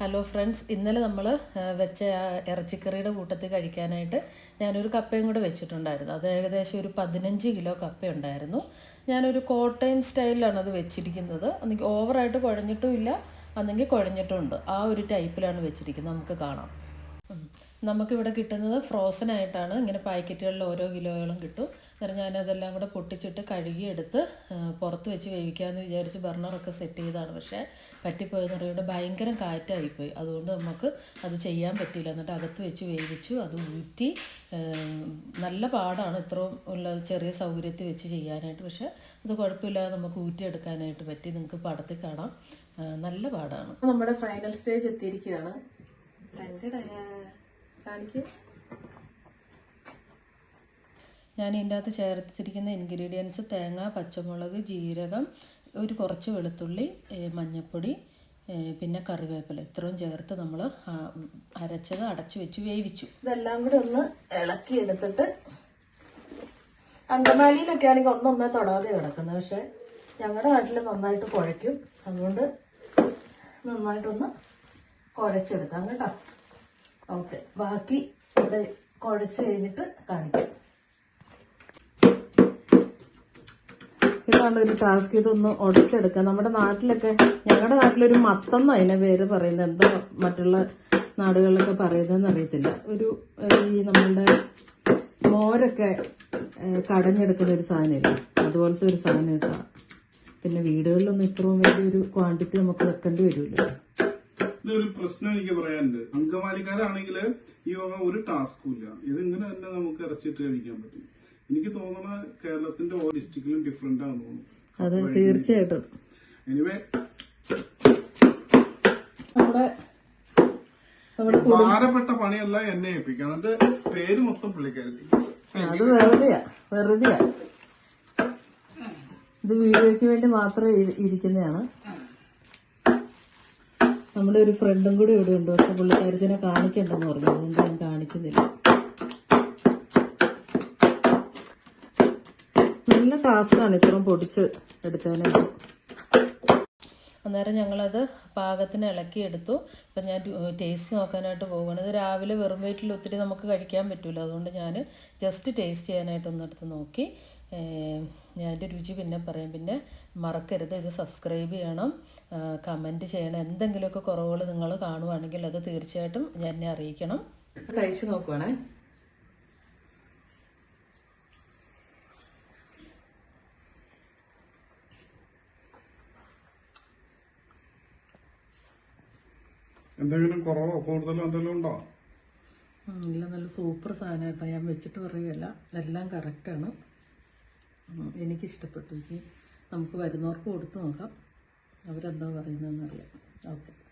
Hello friends ഇന്നലെ നമ്മൾ വെച്ച ഇറച്ചിക്കറിയുടെ കൂട്ടത്തിൽ കഴിക്കാനായിട്ട് ഞാനൊരു കപ്പയും കൂടെ വെച്ചിട്ടുണ്ടായിരുന്നു. അത് ഏകദേശം ഒരു പതിനഞ്ച് കിലോ കപ്പ ഉണ്ടായിരുന്നു. ഞാനൊരു കോട്ടയം സ്റ്റൈലിലാണ് അത് വെച്ചിരിക്കുന്നത്. അന്നെങ്കിൽ ഓവറായിട്ട് കുഴഞ്ഞിട്ടും ഇല്ല അന്നെങ്കിൽ കുഴഞ്ഞിട്ടും ഉണ്ട് ആ ഒരു ടൈപ്പിലാണ് വെച്ചിരിക്കുന്നത്. നമുക്ക് കാണാം. നമുക്കിവിടെ കിട്ടുന്നത് ഫ്രോസൺ ആയിട്ടാണ്. ഇങ്ങനെ പാക്കറ്റുകളിൽ ഓരോ കിലോയോളം കിട്ടും. അന്നേരം ഞാനതെല്ലാം കൂടെ പൊട്ടിച്ചിട്ട് കഴുകിയെടുത്ത് പുറത്ത് വെച്ച് വേവിക്കാമെന്ന് വിചാരിച്ച് ബർണറൊക്കെ സെറ്റ് ചെയ്തതാണ്. പക്ഷേ പറ്റിപ്പോയെന്ന് പറയുമ്പോൾ ഭയങ്കര കാറ്റായിപ്പോയി. അതുകൊണ്ട് നമുക്ക് അത് ചെയ്യാൻ പറ്റിയില്ല. എന്നിട്ട് അകത്ത് വെച്ച് വേവിച്ചു അത് ഊറ്റി നല്ല പാടാണ് ഇത്രയും ഉള്ള ചെറിയ സൗകര്യത്തിൽ വെച്ച് ചെയ്യാനായിട്ട്. പക്ഷേ അത് കുഴപ്പമില്ലാതെ നമുക്ക് ഊറ്റിയെടുക്കാനായിട്ട് പറ്റി. നിങ്ങൾക്ക് പടത്തിൽ കാണാം. നല്ല പാടാണ്. നമ്മുടെ ഫൈനൽ സ്റ്റേജ് എത്തിയിരിക്കുകയാണ്. കാണിക്കും. ഞാൻ ഇതിന്റെ അകത്ത് ചേർത്തിരിക്കുന്ന ഇൻഗ്രീഡിയൻസ് തേങ്ങ പച്ചമുളക് ജീരകം ഒരു കുറച്ച് വെളുത്തുള്ളി മഞ്ഞൾപ്പൊടി പിന്നെ കറിവേപ്പില. ഇത്രയും ചേർത്ത് നമ്മൾ അരച്ചത് അടച്ചു വെച്ച് വേവിച്ചു. ഇതെല്ലാം കൂടി ഒന്ന് ഇളക്കി എടുത്തിട്ട് അങ്കമാലിയിലൊക്കെ ആണെങ്കിൽ ഒന്നൊന്നേ തൊടാതെ കിടക്കുന്നത് പക്ഷെ ഞങ്ങളുടെ നാട്ടിൽ നന്നായിട്ട് കുഴയ്ക്കും. അതുകൊണ്ട് നന്നായിട്ടൊന്ന് കുഴച്ചെടുക്കാം കേട്ടോ. ഓക്കെ. ബാക്കി ഇവിടെ കുഴച്ച് കഴിഞ്ഞിട്ട് കാണിക്കാം. ഇതാണ് ഒരു ടാസ്ക് ഇതൊന്ന് ഉടച്ചെടുക്കുക നമ്മുടെ നാട്ടിലൊക്കെ ഞങ്ങളുടെ നാട്ടിലൊരു മത്തം അതിനെ പേര് പറയുന്നത്. എന്തോ മറ്റുള്ള നാടുകളിലൊക്കെ പറയുന്നതെന്ന് അറിയത്തില്ല. ഒരു ഈ നമ്മളുടെ മോരൊക്കെ കടഞ്ഞെടുക്കുന്ന ഒരു സാധനമില്ല? അതുപോലത്തെ ഒരു സാധനം ഇട്ടാ. പിന്നെ വീടുകളിലൊന്നും ഇത്രയും വലിയൊരു ക്വാണ്ടിറ്റി നമുക്ക് വെക്കേണ്ടി വരുമല്ലോ. ഇതൊരു പ്രശ്നം എനിക്ക് പറയാനുണ്ട്. അങ്കമാലിക്കാരാണെങ്കിൽ ഈ വക ഒരു ടാസ്കും ഇല്ല ഇതിങ്ങനെ തന്നെ നമുക്ക് ഇറച്ചിട്ട് കഴിക്കാൻ പറ്റും. എനിക്ക് തോന്നണ കേരളത്തിന്റെ ഓരോ ഡിസ്ട്രിക്റ്റിലും ഡിഫറെന്റ് ആണെന്ന് തോന്നുന്നു. അത് തീർച്ചയായിട്ടും. എനിവേ നമ്മുടെ നമ്മുടെ ഭാരപ്പെട്ട പണിയല്ല എന്നെ ഏൽപ്പിക്കുക. അതിന്റെ പേര് മൊത്തം പുള്ളിക്കാരത്തി അത് വെറുതെയാ വെറുതെയാ. ഇത് വീഡിയോയ്ക്ക് വേണ്ടി മാത്രം ഇരി- ഇരിക്കുന്നതാണ്. നമ്മുടെ ഒരു ഫ്രണ്ടും കൂടി ഇവിടെ ഉണ്ട്. പക്ഷെ പുള്ളിക്കാരത്തിനെ കാണിക്കണ്ടെന്ന് പറഞ്ഞു. അതുകൊണ്ട് ഞാൻ കാണിക്കുന്നില്ല. നല്ല ടാസ്ക്കാണ് ഇത്രയും പൊടിച്ച് എടുക്കാനായിട്ട് അന്നേരം ഞങ്ങളത് പാകത്തിന് ഇളക്കിയെടുത്തു ഇപ്പം ഞാൻ ടേസ്റ്റ് നോക്കാനായിട്ട് പോകുകയാണ് ഇത് രാവിലെ വെറും വയറ്റിൽ ഒത്തിരി നമുക്ക് കഴിക്കാൻ പറ്റില്ല അതുകൊണ്ട് ഞാൻ ജസ്റ്റ് ടേസ്റ്റ് ചെയ്യാനായിട്ട് ഒന്നെടുത്ത് നോക്കി. ഞാൻ എന്റെ രുചി പിന്നെ പറയാം. പിന്നെ മറക്കരുത് ഇത് സബ്സ്ക്രൈബ് ചെയ്യണം. കമന്റ് ചെയ്യണം. എന്തെങ്കിലുമൊക്കെ കുറവുകൾ നിങ്ങൾ കാണുവാണെങ്കിൽ അത് തീർച്ചയായിട്ടും എന്നെ അറിയിക്കണം. കഴിച്ചു നോക്കുവാണേ. എന്തെങ്കിലും കുറവോ? കൂടുതലോ എന്തെങ്കിലും ഉണ്ടോ? ഇല്ല നല്ല സൂപ്പർ സാധനമായിട്ടാണ് ഞാൻ വെച്ചിട്ട് പറയുകയല്ല. എല്ലാം കറക്റ്റാണ് എനിക്കിഷ്ടപ്പെട്ടു. എനിക്ക് നമുക്ക് വരുന്നവർക്ക് കൊടുത്തു നോക്കാം. അവരെന്താ പറയുന്നതെന്നറിയാം. ഓക്കെ.